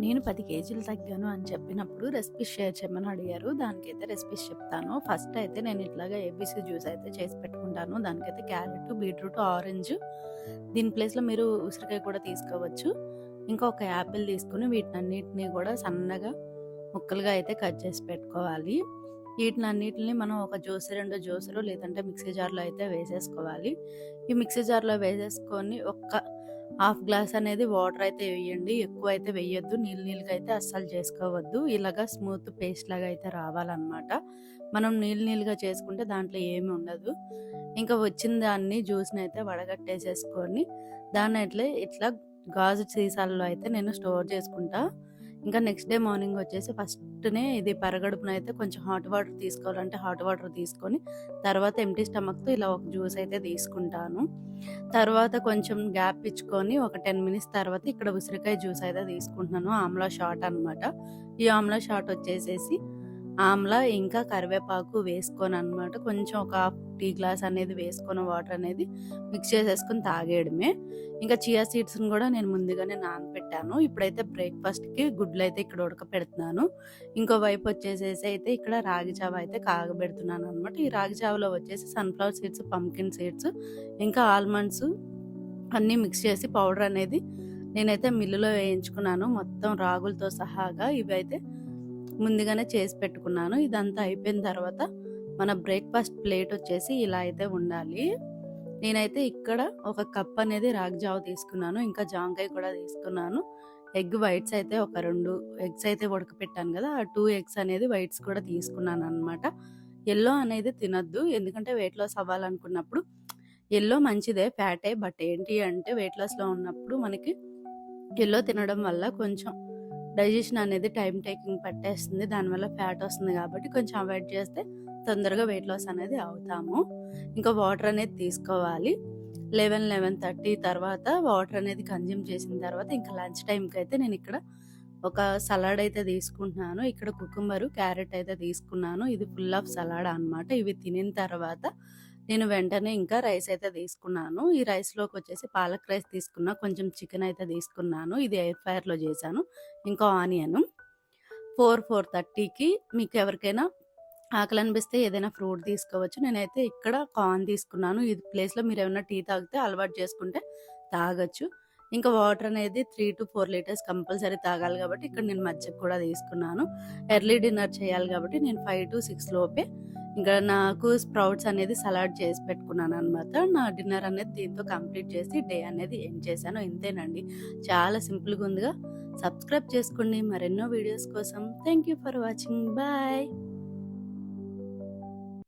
నేను పది కేజీలు తగ్గాను అని చెప్పినప్పుడు రెసిపీస్ షేర్ చేయమని అడిగారు. దానికైతే రెసిపీస్ చెప్తాను. ఫస్ట్ అయితే నేను ఇట్లాగా ఏబీసీ జ్యూస్ అయితే చేసి పెట్టుకుంటాను. దానికైతే క్యారెట్ బీట్రూట్ ఆరెంజ్. దీని ప్లేస్లో మీరు ఉసిరికాయ కూడా తీసుకోవచ్చు. ఇంకా ఒక యాపిల్ తీసుకుని వీటినన్నిటిని కూడా సన్నగా ముక్కలుగా అయితే కట్ చేసి పెట్టుకోవాలి. వీటినన్నిటిని మనం ఒక జ్యూస్ రెండు జ్యూసులు లేదంటే మిక్సీ జార్లో అయితే వేసేసుకోవాలి. ఈ మిక్సీ జార్లో వేసేసుకొని ఒక్క హాఫ్ గ్లాస్ అనేది వాటర్ అయితే వేయండి. ఎక్కువ అయితే వేయొద్దు. నీళ్ళు నీళ్ళకి అయితే అస్సలు చేసుకోవద్దు. ఇలాగా స్మూత్ పేస్ట్ లాగా అయితే రావాలన్నమాట. మనం నీళ్ళు నీళ్ళుగా చేసుకుంటే దాంట్లో ఏమి ఉండదు. ఇంకా వచ్చిన దాన్ని జ్యూస్ని అయితే వడగట్టేసేసుకొని దాన్ని అట్లే ఇట్లా గాజు సీసాల్లో అయితే నేను స్టోర్ చేసుకుంటా. ఇంకా నెక్స్ట్ డే మార్నింగ్ వచ్చేసి ఫస్ట్నే ఇది పరగడుపున అయితే కొంచెం హాట్ వాటర్ తీసుకోవాలంటే హాట్ వాటర్ తీసుకొని తర్వాత ఎంటీ స్టమక్తో ఇలా ఒక జ్యూస్ అయితే తీసుకుంటాను. తర్వాత కొంచెం గ్యాప్ ఇచ్చుకొని ఒక టెన్ మినిట్స్ తర్వాత ఇక్కడ ఉసిరికాయ జ్యూస్ అయితే తీసుకుంటున్నాను. ఆమ్లా షాట్ అనమాట ఈ ఆమ్లా షాట్ వచ్చేసేసి ఆమ్లా ఇంకా కరివేపాకు వేసుకొని అనమాట కొంచెం ఒక హాఫ్ టీ గ్లాస్ అనేది వేసుకొని వాటర్ అనేది మిక్స్ చేసేసుకొని తాగేయడమే. ఇంకా చియా సీడ్స్ని కూడా నేను ముందుగానే నానబెట్టాను ఇప్పుడైతే బ్రేక్ఫాస్ట్కి గుడ్లు అయితే ఇక్కడ ఉడకపెడుతున్నాను. ఇంకో వైపు వచ్చేసేసి అయితే ఇక్కడ రాగి జావ అయితే కాగబెడుతున్నాను అనమాట ఈ రాగి జావలో వచ్చేసి సన్ఫ్లవర్ సీడ్స్ పంకిన్ సీడ్స్ ఇంకా ఆల్మండ్స్ అన్నీ మిక్స్ చేసి పౌడర్ అనేది నేనైతే మిల్లులో వేయించుకున్నాను. మొత్తం రాగులతో సహాగా ఇవి అయితే ముందుగానే చేసి పెట్టుకున్నాను. ఇదంతా అయిపోయిన తర్వాత మన బ్రేక్ఫాస్ట్ ప్లేట్ వచ్చేసి ఇలా అయితే ఉండాలి. నేనైతే ఇక్కడ ఒక కప్ అనేది రాగ్జావ తీసుకున్నాను. ఇంకా జాంకాయ కూడా తీసుకున్నాను. ఎగ్ వైట్స్ అయితే ఒక రెండు ఎగ్స్ అయితే ఉడకపెట్టాను కదా ఆ టూ ఎగ్స్ అనేది వైట్స్ కూడా తీసుకున్నాను అనమాట ఎల్లో అనేది తినద్దు. ఎందుకంటే వెయిట్ లాస్ అవ్వాలనుకున్నప్పుడు ఎల్లో మంచిదే ఫ్యాటే బట్ ఏంటి అంటే వెయిట్ లాస్లో ఉన్నప్పుడు మనకి ఎల్లో తినడం వల్ల కొంచెం డైజెషన్ అనేది టైం టేకింగ్ పట్టేస్తుంది దానివల్ల ఫ్యాట్ వస్తుంది కాబట్టి కొంచెం అవాయిడ్ చేస్తే తొందరగా వెయిట్ లాస్ అనేది అవుతాము. ఇంకా వాటర్ అనేది తీసుకోవాలి. లెవెన్ లెవెన్ థర్టీ తర్వాత వాటర్ అనేది కన్జ్యూమ్ చేసిన తర్వాత ఇంకా లంచ్ టైంకి అయితే నేను ఇక్కడ ఒక సలాడ్ అయితే తీసుకుంటున్నాను. ఇక్కడ కుకుంబరు క్యారెట్ అయితే తీసుకున్నాను. ఇది ఫుల్ ఆఫ్ సలాడ్ అనమాట ఇవి తినిన తర్వాత నేను వెంటనే ఇంకా రైస్ అయితే తీసుకున్నాను. ఈ రైస్లోకి వచ్చేసి పాలక్ రైస్ తీసుకున్నా కొంచెం చికెన్ అయితే తీసుకున్నాను. ఇది ఎయిర్ ఫైర్లో చేశాను. ఇంకా ఆనియన్. ఫోర్ ఫోర్ థర్టీకి మీకు ఎవరికైనా ఆకలి అనిపిస్తే ఏదైనా ఫ్రూట్ తీసుకోవచ్చు. నేనైతే ఇక్కడ కార్న్ తీసుకున్నాను. ఈ ప్లేస్లో మీరు ఏమైనా టీ తాగితే అలవాటు చేసుకుంటే తాగొచ్చు. ఇంకా వాటర్ అనేది three to four litres compulsory తాగాలి కాబట్టి ఇక్కడ నేను మజ్జిగ కూడా తీసుకున్నాను. ఎర్లీ డిన్నర్ చేయాలి కాబట్టి నేను ఫైవ్ టు సిక్స్ లోపే ఇంకా నాకు స్ప్రౌట్స్ అనేది సలాడ్ చేసి పెట్టుకున్నాను అనమాట నా డిన్నర్ అనేది దీంతో కంప్లీట్ చేసి డే అనేది ఎండ్ చేశాను. ఇంతేనండి. చాలా సింపుల్గా ఉందిగా. సబ్స్క్రైబ్ చేసుకోండి. మరెన్నో వీడియోస్ కోసం. Thank you for watching. Bye.